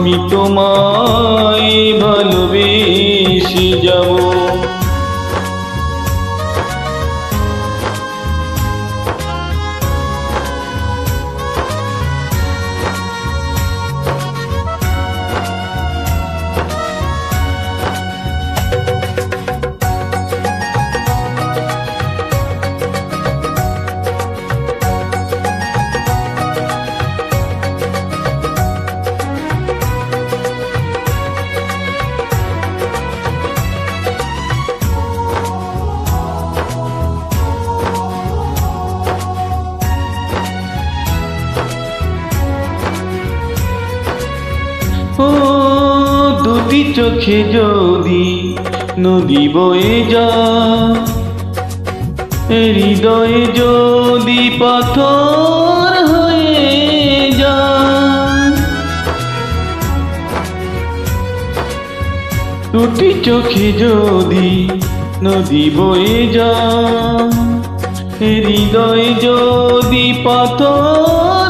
আমি তোমায় ভালোবেসে যাব। দুটি চোখে যদি নদী বয়ে যা হৃদয়ে যদি পাথর হয়ে যা দুটি চোখে যদি নদী বয়ে যা হৃদয়ে যদি পাথর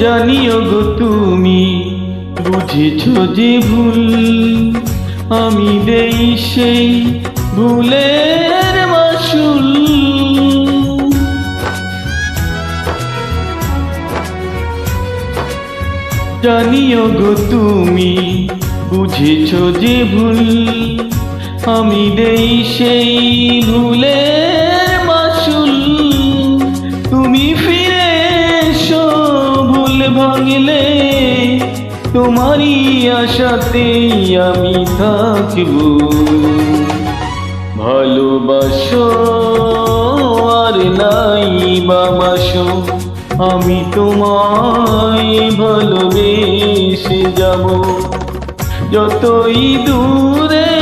জানিও গো তুমি, বুঝেছ যে ভুল? আমি দেই সেই ভুলের মাসুল। জানিও গো তুমি, বুঝেছ যে ভুল? আমি দেই সেই ভুলের তোমারই আশাতেই আমি থাকব। ভালোবাসো আর নাই বাবাসো, আমি তোমায় ভালোবেসে যাব। যতই দূরে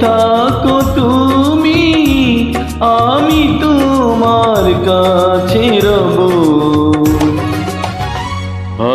থাকো